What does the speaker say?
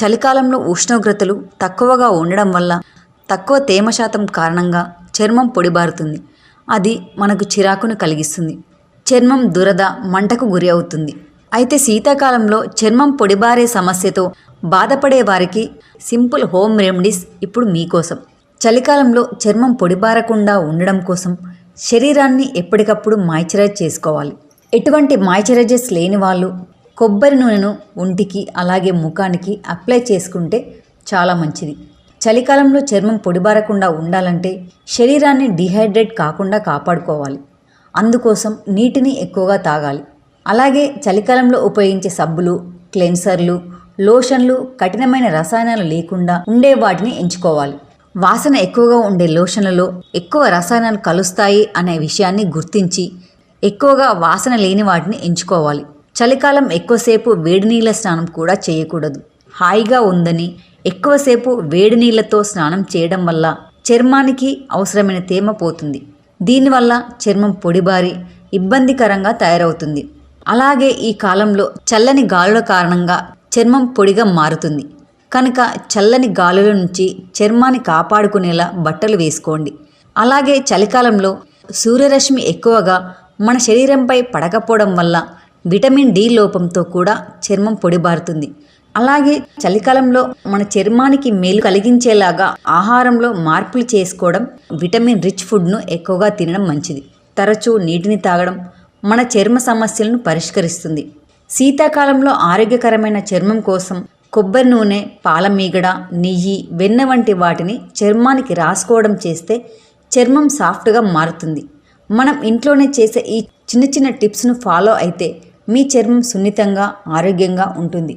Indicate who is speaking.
Speaker 1: చలికాలంలో ఉష్ణోగ్రతలు తక్కువగా ఉండడం వల్ల తక్కువ తేమ శాతం కారణంగా చర్మం పొడిబారుతుంది అది మనకు చిరాకును కలిగిస్తుంది. చర్మం దురద మంటకు గురి అవుతుంది. అయితే శీతాకాలంలో చర్మం పొడిబారే సమస్యతో బాధపడే వారికి సింపుల్ హోమ్ రెమెడీస్ ఇప్పుడు మీకోసం. చలికాలంలో చర్మం పొడిబారకుండా ఉండడం కోసం శరీరాన్ని ఎప్పటికప్పుడు మాయిశ్చరైజ్ చేసుకోవాలి. ఎటువంటి మాయిశ్చరైజర్స్ లేని వాళ్ళు కొబ్బరి నూనెను ఒంటికి అలాగే ముఖానికి అప్లై చేసుకుంటే చాలా మంచిది. చలికాలంలో చర్మం పొడిబారకుండా ఉండాలంటే శరీరాన్ని డిహైడ్రేట్ కాకుండా కాపాడుకోవాలి. అందుకోసం నీటిని ఎక్కువగా తాగాలి. అలాగే చలికాలంలో ఉపయోగించే సబ్బులు క్లెన్సర్లు లోషన్లు కఠినమైన రసాయనాలు లేకుండా ఉండే వాటిని ఎంచుకోవాలి. వాసన ఎక్కువగా ఉండే లోషన్లలో ఎక్కువ రసాయనాలు కలుస్తాయి అనే విషయాన్ని గుర్తించి ఎక్కువగా వాసన లేని వాటిని ఎంచుకోవాలి. చలికాలం ఎక్కువసేపు వేడి నీళ్ళ స్నానం కూడా చేయకూడదు. హాయిగా ఉందని ఎక్కువసేపు వేడి నీళ్ళతో స్నానం చేయడం వల్ల చర్మానికి అవసరమైన తేమ పోతుంది. దీనివల్ల చర్మం పొడిబారి ఇబ్బందికరంగా తయారవుతుంది. అలాగే ఈ కాలంలో చల్లని గాలుల కారణంగా చర్మం పొడిగా మారుతుంది. కనుక చల్లని గాలుల నుంచి చర్మాన్ని కాపాడుకునేలా బట్టలు వేసుకోండి. అలాగే చలికాలంలో సూర్యరశ్మి ఎక్కువగా మన శరీరంపై పడకపోవడం వల్ల విటమిన్ డి లోపంతో కూడా చర్మం పొడిబారుతుంది అలాగే చలికాలంలో మన చర్మానికి మేలు కలిగించేలాగా ఆహారంలో మార్పులు చేసుకోవడం విటమిన్ రిచ్ ఫుడ్ను ఎక్కువగా తినడం మంచిది. తరచూ నీటిని తాగడం మన చర్మ సమస్యలను పరిష్కరిస్తుంది. శీతాకాలంలో ఆరోగ్యకరమైన చర్మం కోసం కొబ్బరి నూనె పాలమీగడ నెయ్యి వెన్న వంటి వాటిని చర్మానికి రాసుకోవడం చేస్తే చర్మం సాఫ్ట్గా మారుతుంది. మనం ఇంట్లోనే చేసే ఈ చిన్న చిన్న టిప్స్ను ఫాలో అయితే మీ చర్మం సున్నితంగా ఆరోగ్యంగా ఉంటుంది.